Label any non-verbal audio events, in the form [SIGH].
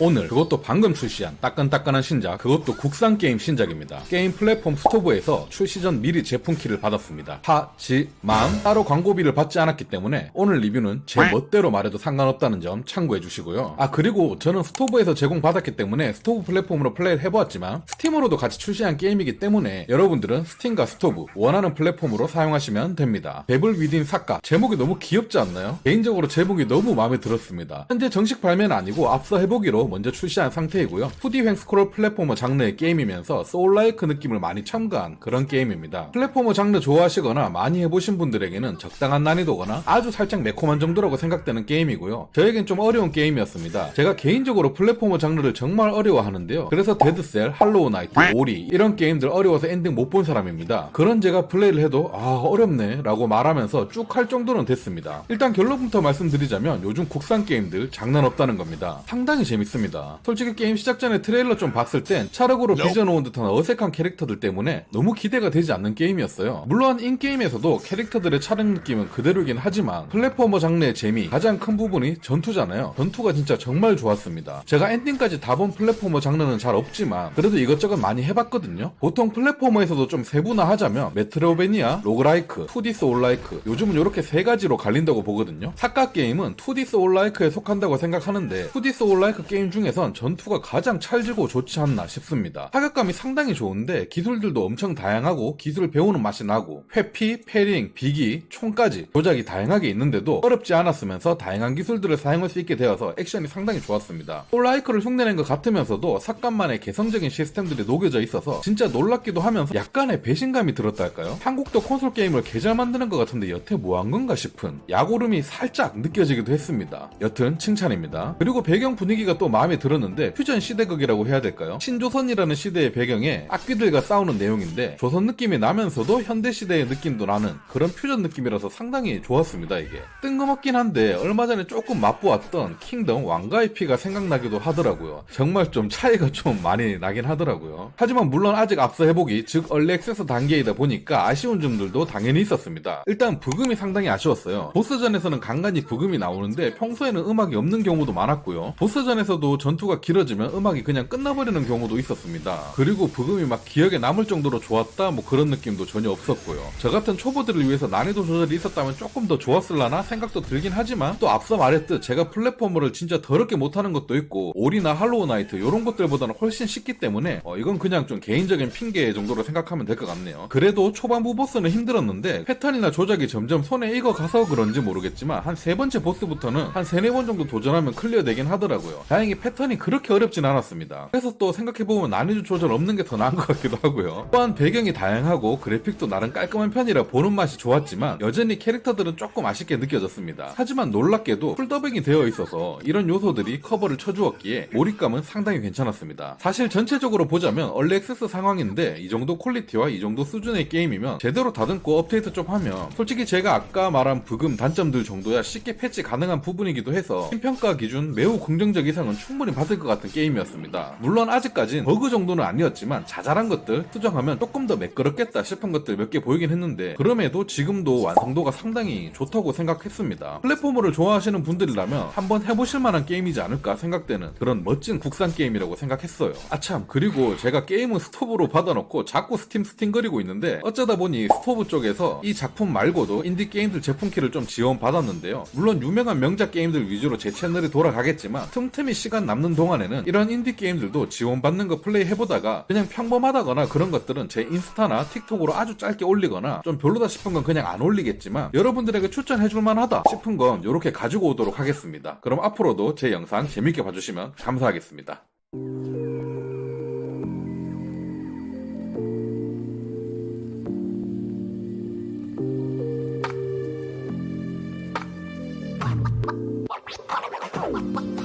오늘 그것도 방금 출시한 따끈따끈한 신작 그것도 국산 게임 신작입니다. 게임 플랫폼 스토브에서 출시 전 미리 제품 키를 받았습니다. 하지만 따로 광고비를 받지 않았기 때문에 오늘 리뷰는 제 멋대로 말해도 상관없다는 점 참고해 주시고요. 아 그리고 저는 스토브에서 제공받았기 때문에 스토브 플랫폼으로 플레이를 해보았지만 스팀으로도 같이 출시한 게임이기 때문에 여러분들은 스팀과 스토브 원하는 플랫폼으로 사용하시면 됩니다. 베블 위딘 사카 제목이 너무 귀엽지 않나요? 개인적으로 제목이 너무 마음에 들었습니다. 현재 정식 발매는 아니고 앞서 해보기로 먼저 출시한 상태이고요. 2D 횡 스크롤 플랫포머 장르의 게임이면서 소울라이크 느낌을 많이 첨가한 그런 게임입니다. 플랫포머 장르 좋아하시거나 많이 해보신 분들에게는 적당한 난이도거나 아주 살짝 매콤한 정도라고 생각되는 게임이고요. 저에겐 좀 어려운 게임이었습니다. 제가 개인적으로 플랫포머 장르를 정말 어려워하는데요. 그래서 데드셀, 할로우 나이트, 오리 이런 게임들 어려워서 엔딩 못 본 사람입니다. 그런 제가 플레이를 해도 아 어렵네 라고 말하면서 쭉 할 정도는 됐습니다. 일단 결론부터 말씀드리자면 요즘 국산 게임들 장난 없다는 겁니다. 상당히 재밌습니다. 솔직히 게임 시작 전에 트레일러 좀 봤을 땐 차력으로 빚어놓은 듯한 어색한 캐릭터들 때문에 너무 기대가 되지 않는 게임이었어요. 물론 인게임에서도 캐릭터들의 촬영 느낌은 그대로이긴 하지만 플랫포머 장르의 재미 가장 큰 부분이 전투잖아요. 전투가 진짜 정말 좋았습니다. 제가 엔딩까지 다 본 플랫포머 장르는 잘 없지만 그래도 이것저것 많이 해봤거든요. 보통 플랫포머에서도 좀 세분화하자면 메트로베니아, 로그라이크, 2D 소울라이크 요즘은 이렇게 세 가지로 갈린다고 보거든요. 사카 게임은 2D 소울라이크에 속한다고 생각하는데 2D 소울라이크 게임 중에선 전투가 가장 찰지고 좋지 않나 싶습니다. 타격감이 상당히 좋은데 기술들도 엄청 다양하고 기술을 배우는 맛이 나고 회피, 패링, 비기, 총까지 조작이 다양하게 있는데도 어렵지 않았으면서 다양한 기술들을 사용할 수 있게 되어서 액션이 상당히 좋았습니다. 소울라이크를 흉내낸 것 같으면서도 삭감만의 개성적인 시스템들이 녹여져 있어서 진짜 놀랍기도 하면서 약간의 배신감이 들었다 할까요? 한국도 콘솔 게임을 개잘 만드는 것 같은데 여태 뭐 한 건가 싶은 야고름이 살짝 느껴지기도 했습니다. 여튼 칭찬입니다. 그리고 배경 분위기가 또 마음에 들었는데 퓨전 시대극이라고 해야 될까요? 신조선이라는 시대의 배경에 악귀들과 싸우는 내용인데 조선 느낌이 나면서도 현대 시대의 느낌도 나는 그런 퓨전 느낌이라서 상당히 좋았습니다 이게. 뜬금없긴 한데 얼마 전에 조금 맛보았던 킹덤 왕가의 피가 생각나기도 하더라고요. 정말 좀 차이가 [LAUGHS] 좀 많이 나긴 하더라고요. 하지만 물론 아직 앞서 해보기 즉 얼리 액세스 단계이다 보니까 아쉬운 점들도 당연히 있었습니다. 일단 부금이 상당히 아쉬웠어요. 보스전에서는 간간히 부금이 나오는데 평소에는 음악이 없는 경우도 많았고요. 보스전에서 도 전투가 길어지면 음악이 그냥 끝나버리는 경우도 있었습니다. 그리고 부금이 막 기억에 남을 정도로 좋았다 뭐 그런 느낌도 전혀 없었고요. 저 같은 초보들을 위해서 난이도 조절이 있었다면 조금 더 좋았을라나 생각도 들긴 하지만 또 앞서 말했듯 제가 플랫폼을 진짜 더럽게 못하는 것도 있고 올이나 할로우 나이트 이런 것들보다는 훨씬 쉽기 때문에 어, 이건 그냥 좀 개인적인 핑계 정도로 생각하면 될 것 같네요. 그래도 초반부 보스는 힘들었는데 패턴이나 조작이 점점 손에 익어가서 그런지 모르겠지만 한 세 번째 보스부터는 한 세네 번 정도 도전하면 클리어 되긴 하더라고요. 다행히 패턴이 그렇게 어렵진 않았습니다. 그래서 또 생각해보면 난이도 조절 없는 게 더 나은 것 같기도 하고요. 또한 배경이 다양하고 그래픽도 나름 깔끔한 편이라 보는 맛이 좋았지만 여전히 캐릭터들은 조금 아쉽게 느껴졌습니다. 하지만 놀랍게도 풀더빙이 되어 있어서 이런 요소들이 커버를 쳐주었기에 몰입감은 상당히 괜찮았습니다. 사실 전체적으로 보자면 얼리 액세스 상황인데 이 정도 퀄리티와 이 정도 수준의 게임이면 제대로 다듬고 업데이트 좀 하면 솔직히 제가 아까 말한 부금 단점들 정도야 쉽게 패치 가능한 부분이기도 해서 심평가 기준 매우 긍정적 이상은 충분히 받을 것 같은 게임이었습니다. 물론 아직까진 버그 정도는 아니었지만 자잘한 것들 수정하면 조금 더 매끄럽겠다 싶은 것들 몇 개 보이긴 했는데 그럼에도 지금도 완성도가 상당히 좋다고 생각했습니다. 플랫포머를 좋아하시는 분들이라면 한번 해보실 만한 게임이지 않을까 생각되는 그런 멋진 국산 게임이라고 생각했어요. 아참 그리고 제가 게임은 스토브로 받아놓고 자꾸 스팀 스팅거리고 있는데 어쩌다 보니 스토브 쪽에서 이 작품 말고도 인디 게임들 제품키를 좀 지원 받았는데요. 물론 유명한 명작 게임들 위주로 제 채널이 돌아가겠지만 틈틈이 시간 남는 동안에는 이런 인디 게임들도 지원받는 거 플레이 해보다가 그냥 평범하다거나 그런 것들은 제 인스타나 틱톡으로 아주 짧게 올리거나 좀 별로다 싶은 건 그냥 안 올리겠지만 여러분들에게 추천해줄 만하다 싶은 건 이렇게 가지고 오도록 하겠습니다. 그럼 앞으로도 제 영상 재밌게 봐주시면 감사하겠습니다. [LAUGHS]